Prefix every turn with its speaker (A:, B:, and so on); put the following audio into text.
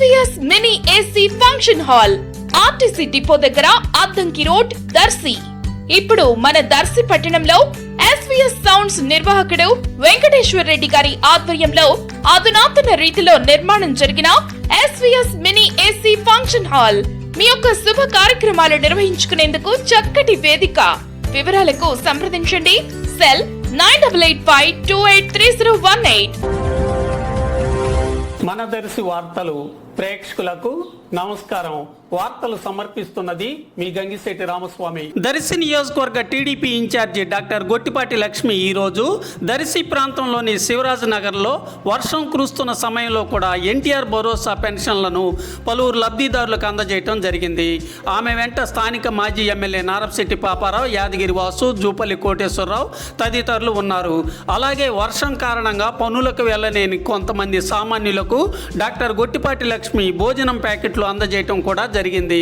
A: SVS mini AC function hall RTC depot దగ్గర Addanki road Darsi ఇప్పుడు మన దర్శి పట్టణంలో ఎస్విఎస్ సౌండ్స్ నిర్వాహకుడు వెంకటేశ్వర రెడ్డి గారి ఆధ్వర్యంలో అధునాతన రీతిలో నిర్మాణం జరిగిన SVS mini AC function hall మీ యొక్క శుభ కార్యక్రమాలు నిర్వహించుకునేందుకు చక్కటి వేదిక. వివరాలకు సంప్రదించండి. Cell nine double eight five two eight three zero one eight.
B: మన దర్శి వార్తలు ప్రేక్షకులకు నమస్కారం. వార్తలు సమర్పిస్తున్నది మీ గంగిశెట్టి రామస్వామి. దర్శి నియోజకవర్గ TDP incharge doctor Gottipati Lakshmi ఈరోజు దర్శి ప్రాంతంలోని శివరాజ్ నగర్లో వర్షం కురుస్తున్న సమయంలో కూడా ఎన్టీఆర్ భరోసా పెన్షన్లను పలువురు లబ్ధిదారులకు అందజేయటం జరిగింది. ఆమె వెంట స్థానిక మాజీ ఎమ్మెల్యే నారపశెట్టి పాపారావు యాదగిరి వాసు జూపల్లి కోటేశ్వరరావు తదితరులు ఉన్నారు. అలాగే వర్షం కారణంగా పనులకు వెళ్ళలేని కొంతమంది సామాన్యులకు డాక్టర్ గొట్టిపాటి లక్ష్మి భోజనం ప్యాకెట్లు అందజేయటం కూడా జరిగింది.